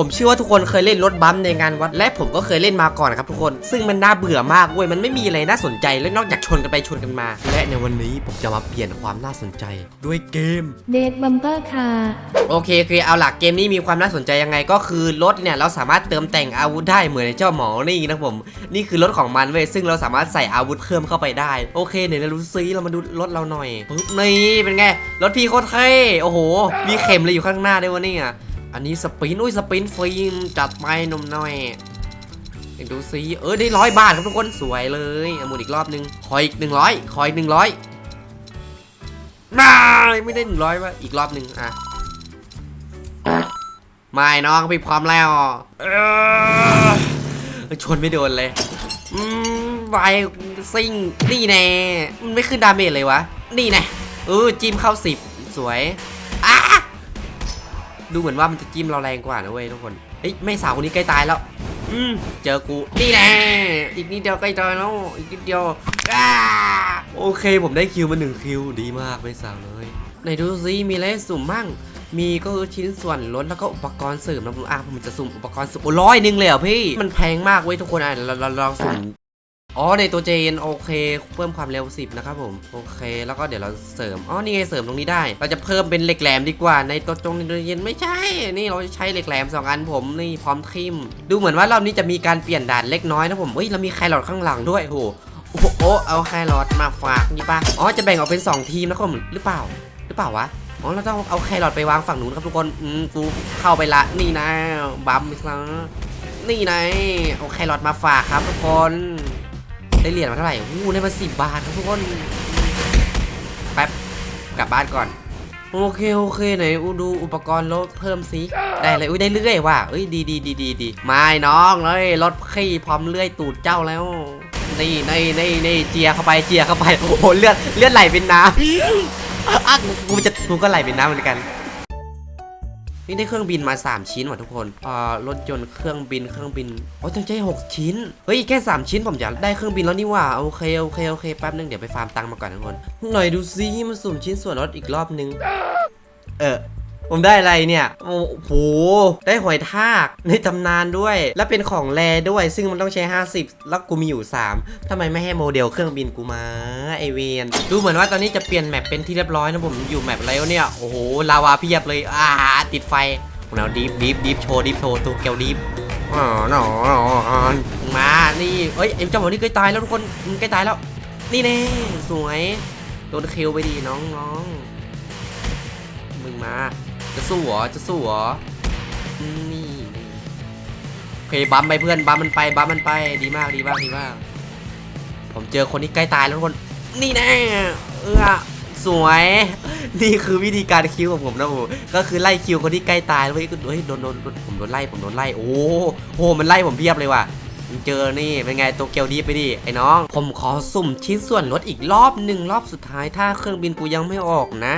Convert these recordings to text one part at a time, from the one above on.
ผมเชื่อว่าทุกคนเคยเล่นรถบัมป์ในงานวัด และผมก็เคยเล่นมาก่อนนะครับทุกคน ซึ่งมันน่าเบื่อมากเว้ย มันไม่มีอะไรน่าสนใจเลยนอกจากชนกันไปชนกันมา และในวันนี้ผมจะมาเปลี่ยนความน่าสนใจ ด้วยเกม เดทบัมเปอร์คาร์โอเคคือเอาหลักเกมนี้มีความน่าสนใจยังไงก็คือรถเนี่ยเราสามารถเติมแต่งอาวุธได้เหมือนในเจ้าหมอนี่นะผมนี่คือรถของมันเว้ยซึ่งเราสามารถใส่อาวุธเพิ่มเข้าไปได้โอเคเดี๋ยวเราดูซิเรามาดูรถเราหน่อยปึ๊บนี่เป็นไงรถพี่โคตรเท่โอ้โห มีเข็มเลยอยู่ข้างหน้าด้วยวะเนี่ย อันนี้สปินอุ้ยสปินฟิล์มจัดไปนมหน่อยดูซิเออได้ร้อยบาทครับทุกคนสวยเลยเอาหมุนอีกรอบนึงขออีกหนึ่งร้อยขออีกหนึ่งร้อยไม่ไม่ได้หนึ่งร้อยวะอีกรอบหนึ่งอะไม่น้องพี่พร้อมแล้วชนไม่โดนเลยอืมไวซิ่งนี่แน่มันไม่ขึ้นดาเมจเลยวะ นี่แน่เออจิ้มเข้าสิบสวย ดูเหมือนว่ามันจะจิ้มเราแรงกว่านะเว้ยทุกคนเฮ้ยไม่สาวคนนี้ใกล้ตายแล้ว อืมเจอกู นี่แน่อีกนิดเดียวใกล้ตายแล้วอีกนิดเดียวอ่าโอเคผมได้คิวมาหนึ่งคิวดีมากไม่สาวเลยไหนดูซิมีอะไรสุ่มบ้างมีก็คือชิ้นส่วนรถแล้วก็อุปกรณ์เสริมนะผมอะผมจะสุ่มอุปกรณ์เสริมโอ้ร้อยหนึ่งเลยเหรอพี่ มันแพงมากเว้ยทุกคนอะเราเราเราลองสุ่ม อ๋อในตัวเจนโอเค เพิ่มความเร็ว 10 นะครับผมโอเค แล้วก็เดี๋ยวเราเสริมอ๋อนี่ไงเสริมตรงนี้ได้ เราจะเพิ่มเป็นเหล็กแหลมดีกว่าในตัวจงในตัวเย็นไม่ใช่ นี่เราจะใช้เหล็กแหลมสองอันผมนี่พร้อมทิมดูเหมือนว่ารอบนี้จะมีการเปลี่ยนด่านเล็กน้อยนะผมเฮ้ยเรามีแครอทข้างหลังด้วยโอ้โหโอ้โอเอาแครอทมาฝากนี่ปะอ๋อจะแบ่งออกเป็น 2 ทีมนะครับผมหรือเปล่าหรือเปล่าวะอ๋อเราต้องเอาแครอทไปวางฝั่งนู้นครับทุกคนอืมกูเข้าไปละนี่นะบัมไปซะนี่นะเอาแครอทมาฝากครับทุกคน ได้เหรียญมาเท่าไหร่อู้ได้มาสิบบาทครับทุกคน แป๊บ กลับบ้านก่อน โอเคโอเคไหนอูดูอุปกรณ์รถเพิ่มสิได้เลยอุ้ยได้เลื่อยว่ะเอ้ยดีดีดีดีดีไม่น้องเลยรถขี้พร้อมเลื่อยตูดเจ้าแล้วนี่นี่นี่นี่เจียเข้าไปเจียเข้าไปโอ้โหเลือดเลือดไหลเป็นน้ำอะกูกูจะกูก็ไหลเป็นน้ำเหมือนกัน นี่ได้เครื่องบินมา 3 ชิ้นว่ะทุกคนอ่ารถยนต์เครื่องบินเครื่องบินโอ้ต้องใช้6ชิ้น เฮ้ยแค่ 3 ชิ้นผมจะได้เครื่องบินแล้วนี่ว่าโอเคโอเคโอเคแป๊บนึงเดี๋ยวไปฟาร์มตังค์มาก่อนทุกคนหน่อยดูซิมาสุ่มชิ้นส่วนรถอีกรอบนึง เออ ผมได้อะไรเนี่ย โอ้โห ได้หอยทากในตำนานด้วย และเป็นของแรด้วย ซึ่งมันต้องใช้ 50 แล้วกูมีอยู่ 3ทำไมไม่ให้โมเดลเครื่องบินกูมาไอเวนดูเหมือนว่าตอนนี้จะเปลี่ยนแมปเป็นที่เรียบร้อยนะผมอยู่แมปอะไรวะเนี่ย โอ้โห ลาวาเพียบเลย อ่า ติดไฟเราดีฟดีฟดีฟโชว์ดีฟโชว์ตัวเกลดีฟอ๋อหนอหนออ๋อมา นี่ เอ้ยไอ้เจ้าหมอนี่ใกล้ตายแล้วทุกคนมันใกล้ตายแล้ว นี่แน่สวย โดนคิวไปดีน้องน้องมึงมา จะสู้เหรอ จะสู้เหรอ นี่โอเคบัมไปเพื่อนบัมมันไปบัมมันไป ดีมากดีมากดีมาก ผมเจอคนที่ใกล้ตายแล้วทุกคน นี่แน่เออสวย นี่คือวิธีการคิวของผมนะผมก็คือไล่คิวคนที่ใกล้ตายแล้วเฮ้ยเฮ้ยโดนโดนผมโดนไล่ผมโดนไล่โอ้โหมันไล่ผมเพียบเลยว่ะเจอนี่เป็นไงตัวเกียวดีไปดิไอ้น้อง ผมขอสุ่มชิ้นส่วนรถอีกรอบหนึ่งรอบสุดท้ายถ้าเครื่องบินกูยังไม่ออกนะ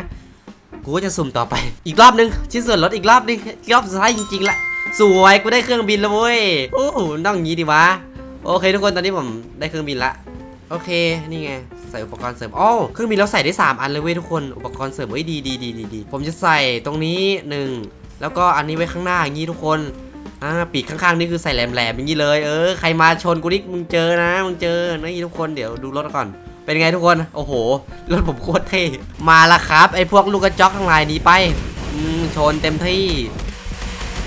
กูก็จะสุ่มต่อไป อีกรอบนึง ชิ้นส่วนรถอีกรอบนึงรอบสุดท้ายจริงๆละสวยกูได้เครื่องบินแล้วเว้ยโอ้โหต้องงี้ดิวะโอเค ทุกคนตอนนี้ผมได้เครื่องบินละโอเคนี่ไงใส่อุปกรณ์เสริมอ๋อเครื่องบินเราใส่ได้ 3 อันเลยเว้ยทุกคนอุปกรณ์เสริมเว้ยดีดีดีดีดีผมจะใส่ตรงนี้หนึ่งแล้วก็อันนี้ไว้ข้างหน้าอย่างนี้ทุกคนอ่าปีกข้างๆนี่คือใส่แหลมๆอย่างนี้เลยเออใครมาชนกูนี่มึงเจอนะมึงเจอนี่ทุกคนเดี๋ยวดูรถก่อน เป็นไงทุกคน โอ้โห รถผมโคตรเท่ มาละครับ ไอ้พวกลูกกระจอกทั้งหลายหนี้ไปชนเต็มที่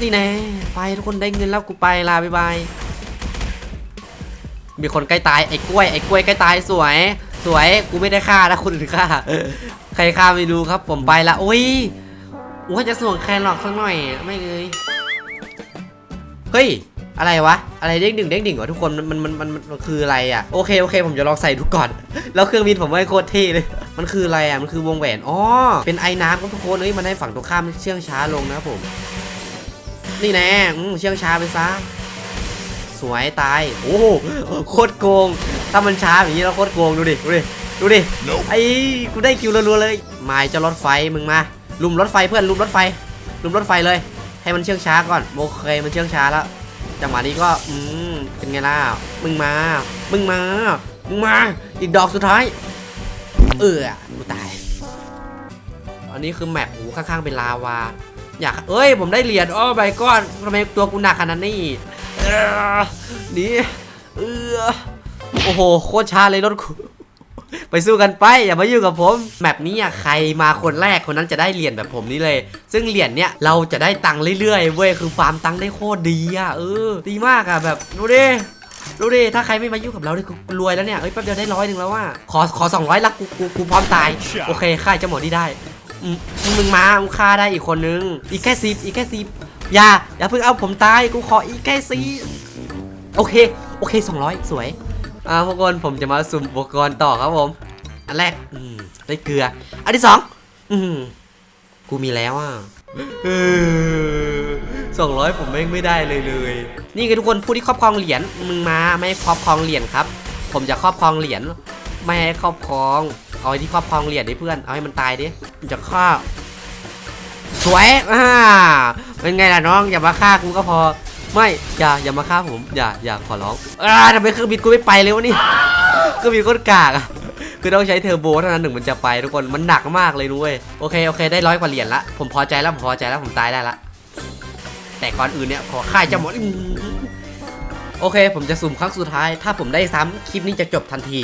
นี่แน่ไปทุกคนได้เงินแล้วกูไปลาบ๊ายบาย มีคนใกล้ตายไอ้กล้วยไอ้กล้วยใกล้ตายสวย สวยกูไม่ได้ฆ่านะคนอื่นฆ่า ใครฆ่าไม่รู้ครับ ผมไปละอุ้ยว่าจะส่งแครอทสักหน่อย ไม่เลย เฮ้ย อะไรวะ อะไรเด้งดึงเด้งดึงวะทุกคนมันมันมันมันมันคืออะไรอะโอเคโอเค ผมจะลองใส่ดูก่อน แล้วเครื่องบินผมไม่โคตรเท่เลย มันคืออะไรอะมันคือวงแหวนอ๋อเป็นไอ้น้ำครับทุกคนเอ้ยมันให้ฝั่งตรงข้ามเชื่องช้าลงนะครับผม นี่แน่อืมเชื่องช้าไปซะสวยตายโอ้โหโคตรโกง ถ้ามันช้าอย่างนี้เราโคตรโกงดูดิดูดิดูดิไอ้กูได้คิวรัวๆเลยมายจะรถไฟมึงมาลุมรถไฟเพื่อนลุมรถไฟ ลุมรถไฟเลย ให้มันเชื่องช้าก่อนโอเคมันเชื่องช้าแล้ว จังหวะนี้ก็อืมเป็นไงล่ะมึงมา มึงมา มึงมา อีกดอกสุดท้าย เออกูตาย อันนี้คือแมปหูข้างๆเป็นลาวา อยากเอ้ย ผมได้เหรียญโอ้ my god ทำไมตัวกูหนักขนาดนี้เออนี่เออโอ้โห โคตรชาเลยรถกู ไปสู้กันไปอย่ามายุ่งกับผมแมปนี้อะใครมาคนแรกคนนั้นจะได้เหรียญแบบผมนี่เลย ซึ่งเหรียญเนี้ยเราจะได้ตังค์เรื่อยๆเว้ยคือฟาร์มตังค์ได้โคตรดีอะเออดีมากอะแบบดูดิดูดิถ้าใครไม่มายุ่งกับเราเนี่ยกูรวยแล้วเนี่ยเอ้ยแป๊บเดียวได้ร้อยหนึ่งแล้วว่าขอขอสองร้อยละกูกูกูพร้อมตายโอเคฆ่าเจ้าหมอที่ได้อืมมึงมามึงฆ่าได้อีกคนนึงอีกแค่สิบอีกแค่สิบอย่าอย่าเพิ่งเอาผมตายกูขออีกแค่สิบโอเคโอเคสองร้อยสวย อ่าพวกคนผมจะมาสุ่มอุปกรณ์ต่อครับผม อันแรกอืมได้เกลือ อันที่สองอืมกูมีแล้วอะสองร้อยผมแม่งไม่ได้เลยเลย นี่ไงทุกคนผู้ที่ครอบครองเหรียญมึงมาไม่ครอบครองเหรียญครับ ผมจะครอบครองเหรียญไม่ให้ครอบครอง เอาไอ้ที่ครอบครองเหรียญดิเพื่อน เอาให้มันตายดิมันจะฆ่าสวยอ่าเป็นไงล่ะน้องอย่ามาฆ่ากูก็พอ ไม่อย่าอย่ามาฆ่าผมอย่าอย่าขอร้องอ่าทำไมเครื่องบินกูไม่ไปเลยวะนี่เครื่องบินโคตรกากอะคือต้องใช้เทอร์โบเท่านั้นหนึ่งมันจะไปทุกคนมันหนักมากเลยนุ้ยโอเคโอเคได้ร้อยกว่าเหรียญละผมพอใจแล้วผมพอใจแล้วผมตายได้ละแต่ก่อนอื่นเนี่ยขอค่ายเจะหมดอื้อโอเค ผมจะสุ่มครั้งสุดท้าย ถ้าผมได้ซ้ำคลิปนี้จะจบทันที